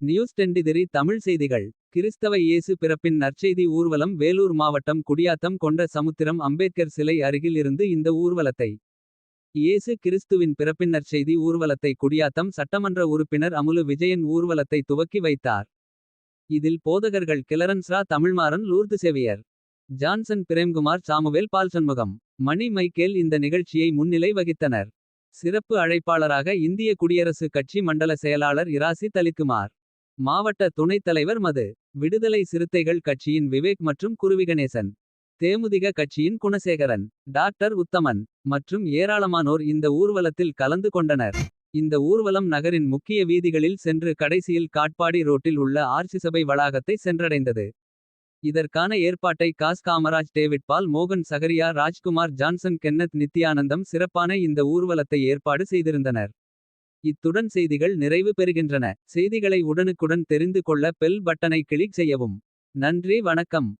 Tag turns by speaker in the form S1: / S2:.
S1: News டெண்டிதிரி Tamil செய்திகள் கிறிஸ்தவ இயேசு பிறப்பின் நற்செய்தி ஊர்வலம் வேலூர் மாவட்டம் குடியாத்தம் கொண்ட சமுத்திரம் அம்பேத்கர் சிலை அருகில் இருந்து இந்த ஊர்வலத்தை. இயேசு கிறிஸ்துவின் பிறப்பின் நற்செய்தி ஊர்வலத்தை குடியாத்தம் சட்டமன்ற உறுப்பினர் அமுலு விஜயன் ஊர்வலத்தை துவக்கி வைத்தார். இதில் போதகர்கள் கிளரன்ஸ்ரா Tamilmaran Lourdu Xavier. Johnson Premkumar Samuel Paulshanmugam. Mani Michael இந்த நிகழ்ச்சியை முன்னிலை வகித்தனர். சிறப்பு அழைப்பாளராக இந்திய குடியரசு கட்சி மண்டல செயலாளர் இராசி தலிக்குமார். மாவட்ட துணைத் தலைவர் மது. விடுதலை சிறுத்தைகள் கட்சியின் விவேக் மற்றும் குருவிகணேசன். தேமுதிக கட்சியின் குணசேகரன். டாக்டர் உத்தமன். மற்றும் ஏராளமானோர் இந்த ஊர்வலத்தில் கலந்து கொண்டனர். இந்த ஊர்வலம் நகரின் முக்கிய வீதிகளில் சென்று கடைசியில் காட்பாடி ரோட்டில் உள்ள ஆர்சிசபை வளாகத்தை சென்றடைந்தது. இதற்கான ஏற்பாட்டை காஸ் காமராஜ் டேவிட் பால் மோகன் Zachariah Rajkumar Johnson Kenneth Nithyanandam சிறப்பான இந்த ஊர்வலத்தை ஏற்பாடு செய்திருந்தனர். இத்துடன் செய்திகள் நிறைவு பெறுகின்றன. செய்திகளை உடனுக்குடன் தெரிந்து கொள்ள பெல் பட்டனை கிளிக் செய்யவும். நன்றி வணக்கம்.